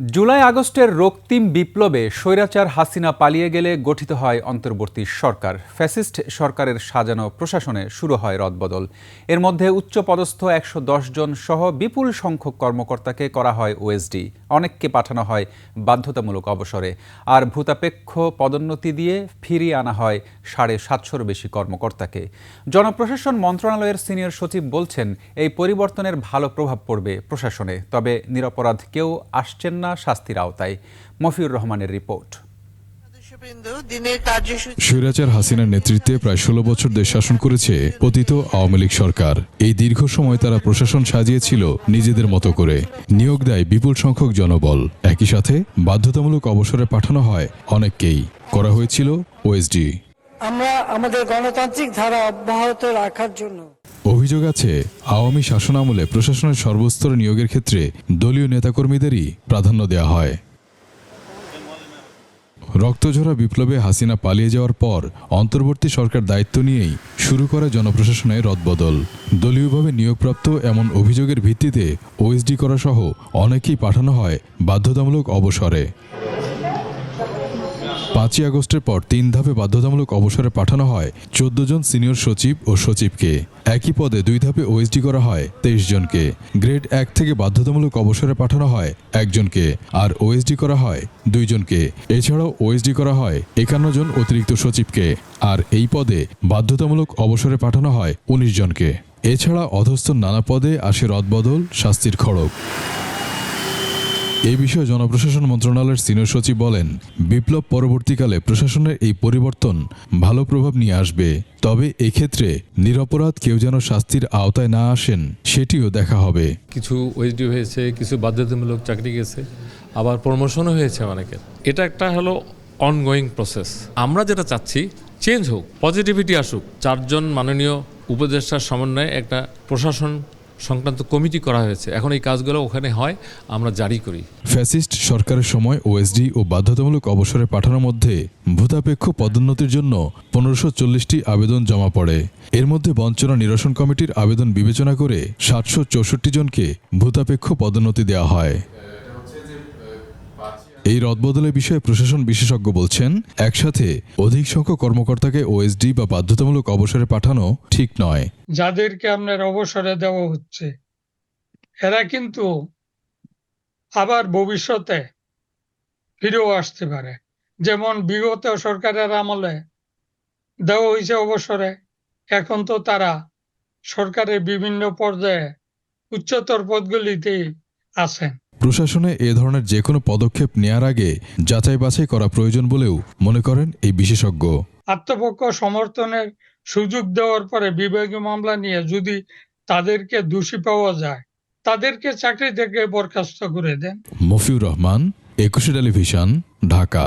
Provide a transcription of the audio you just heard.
জুলাই আগস্টের রক্তিম বিপ্লবে স্বৈরাচার হাসিনা পালিয়ে গেলে গঠিত হয় অন্তর্বর্তী সরকার। ফ্যাসিস্ট সরকারের সাজানো প্রশাসনে শুরু হয় রদবদল। এর মধ্যে উচ্চপদস্থ একশো দশ জন সহ বিপুল সংখ্যক কর্মকর্তাকে করা হয় ওএসডি। অনেককে পাঠানো হয় বাধ্যতামূলক অবসরে। আর ভূতাপেক্ষ পদোন্নতি দিয়ে ফিরিয়ে আনা হয় সাড়ে সাতশোর বেশি কর্মকর্তাকে। জনপ্রশাসন মন্ত্রণালয়ের সিনিয়র সচিব বলছেন, এই পরিবর্তনের ভালো প্রভাব পড়বে প্রশাসনে। তবে নিরপরাধ কেউ আসছেন না শাস্তির আওতায়। মফিউর রহমানের রিপোর্ট। স্বৈরাচার হাসিনার নেতৃত্বে প্রায় ষোলো বছর দেশ শাসন করেছে পতিত আওয়ামী লীগ সরকার। এই দীর্ঘ সময় তারা প্রশাসন সাজিয়েছিল নিজেদের মতো করে। নিয়োগ দেয় বিপুল সংখ্যক জনবল। একই সাথে বাধ্যতামূলক অবসরে পাঠানো হয় অনেককেই। করা হয়েছিল ওএসডি। আমরা আমাদের গণতান্ত্রিক ধারা অব্যাহত রাখার জন্য। অভিযোগ আছে, আওয়ামী শাসনামলে প্রশাসনের সর্বস্তরে নিয়োগের ক্ষেত্রে দলীয় নেতাকর্মীদেরই প্রাধান্য দেওয়া হয়। রক্তঝরা বিপ্লবে হাসিনা পালিয়ে যাওয়ার পর অন্তর্বর্তী সরকার দায়িত্ব নিয়েই শুরু করে জনপ্রশাসনে রদবদল। দলীয়ভাবে নিয়োগপ্রাপ্ত এমন অভিযোগের ভিত্তিতে ওএসডি করা সহ অনেকেই পাঠানো হয় বাধ্যতামূলক অবসরে। পাঁচই আগস্টের পর তিন ধাপে বাধ্যতামূলক অবসরে পাঠানো হয় চোদ্দ জন সিনিয়র সচিব ও সচিবকে। একই পদে দুই ধাপে ওএসডি করা হয় তেইশ জনকে। গ্রেড এক থেকে বাধ্যতামূলক অবসরে পাঠানো হয় একজনকে আর ওএসডি করা হয় দুইজনকে এছাড়াও ওএসডি করা হয় একান্ন জন অতিরিক্ত সচিবকে আর এই পদে বাধ্যতামূলক অবসরে পাঠানো হয় উনিশ জনকে। এছাড়া অধস্থ নানা পদে আসে রদবদল, শাস্তির খড়গ। এই বিষয়ে জনপ্রশাসন মন্ত্রণালয়ের সিনিয়র সচিব বলেন, বিপ্লব পরবর্তীকালে প্রশাসনের এই পরিবর্তন ভালো প্রভাব নিয়ে আসবে। তবে এক্ষেত্রে নিরপরাধ কেউ যেন শাস্তির আওতায় না আসেন, সেটিও দেখা হবে। কিছু ওএসডি হয়েছে, কিছু বাধ্যতামূলক চাকরি গেছে, আবার প্রমোশনও হয়েছে অনেকের। এটা একটা হলো অনগোয়িং প্রসেস আমরা যেটা চাচ্ছি চেঞ্জ হোক পজিটিভিটি আসুক, চারজন মাননীয় উপদেষ্টার সমন্বয়ে একটা প্রশাসন সংক্রান্ত কমিটি করা হয়েছে। এখন এই কাজগুলো ওখানে হয়, আমরা জারি করি। ফ্যাসিস্ট সরকারের সময় ওএসডি ও বাধ্যতামূলক অবসরে পাঠানোর মধ্যে ভূতাপেক্ষ পদোন্নতির জন্য পনেরোশো চল্লিশটি আবেদন জমা পড়ে। এর মধ্যে বঞ্চনা নিরসন কমিটির আবেদন বিবেচনা করে সাতশো চৌষট্টি জনকে ভূতাপেক্ষ পদোন্নতি দেওয়া হয়। এই রদবদলের বিষয়ে প্রশাসন বিশেষজ্ঞ বলছেন, একসাথে অধিক সংখ্যক কর্মকর্তাকে ওএসডি বা বাধ্যতামূলক অবসরে পাঠানো ঠিক নয়। যাদেরকে আপনার অবসরে দেওয়া হচ্ছে, এরা কিন্তু আবার ভবিষ্যতে ফিরেও আসতে পারে। যেমন বিগত সরকারের আমলে দেওয়া হয়েছে অবসরে, এখন তো তারা সরকারের বিভিন্ন পর্যায়ে উচ্চতর পদগুলিতে আছেন। প্রশাসনে এ ধরনের যে কোনো পদক্ষেপ নেয়ার আগে যাচাই বাছাই করা প্রয়োজন বলেও মনে করেন এই বিশেষজ্ঞ। আত্মপক্ষ সমর্থনের সুযোগ দেওয়ার পরে বিভাগীয় মামলা নিয়ে যদি তাদেরকে দোষী পাওয়া যায় তাদেরকে চাকরি থেকে বরখাস্ত করে দেন। মফিউর রহমান একুশে টেলিভিশন ঢাকা।